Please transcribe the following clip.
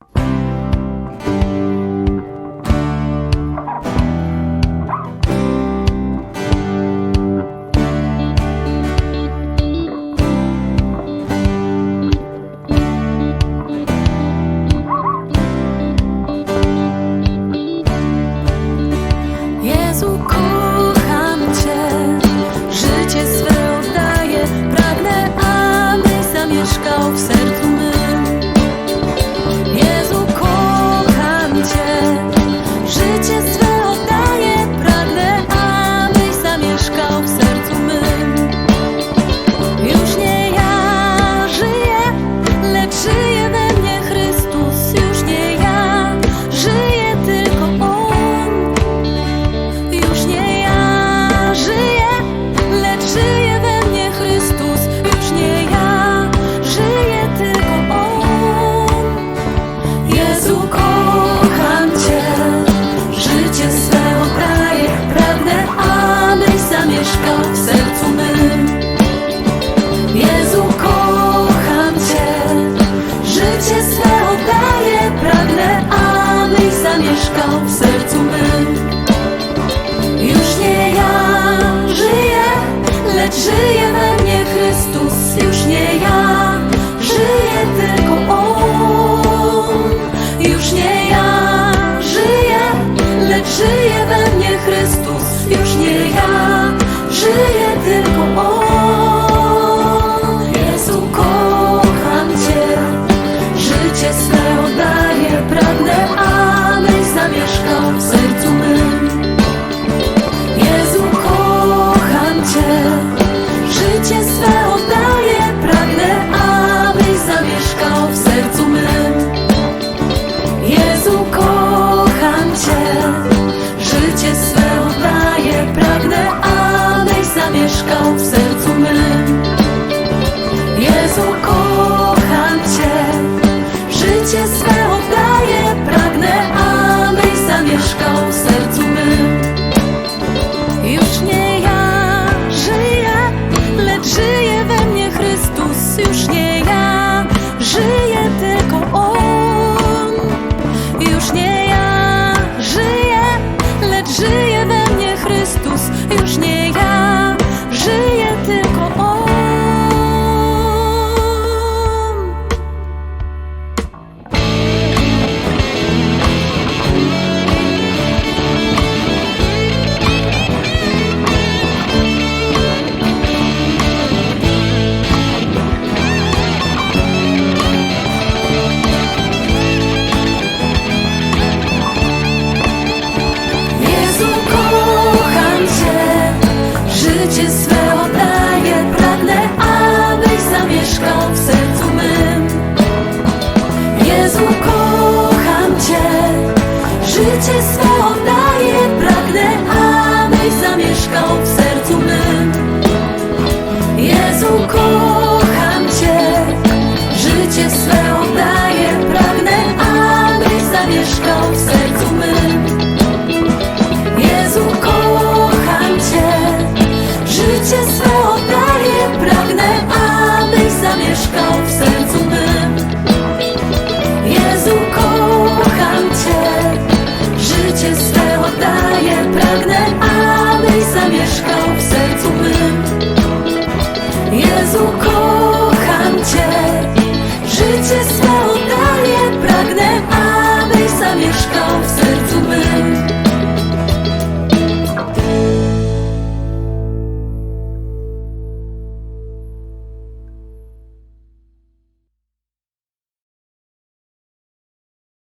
you zamieszkał w sercu mym. Jezu, kocham Cię, życie swe. Życie swe oddaję, pragnę, abyś zamieszkał w sercu mym. Jezu, kocham Cię, życie swe close.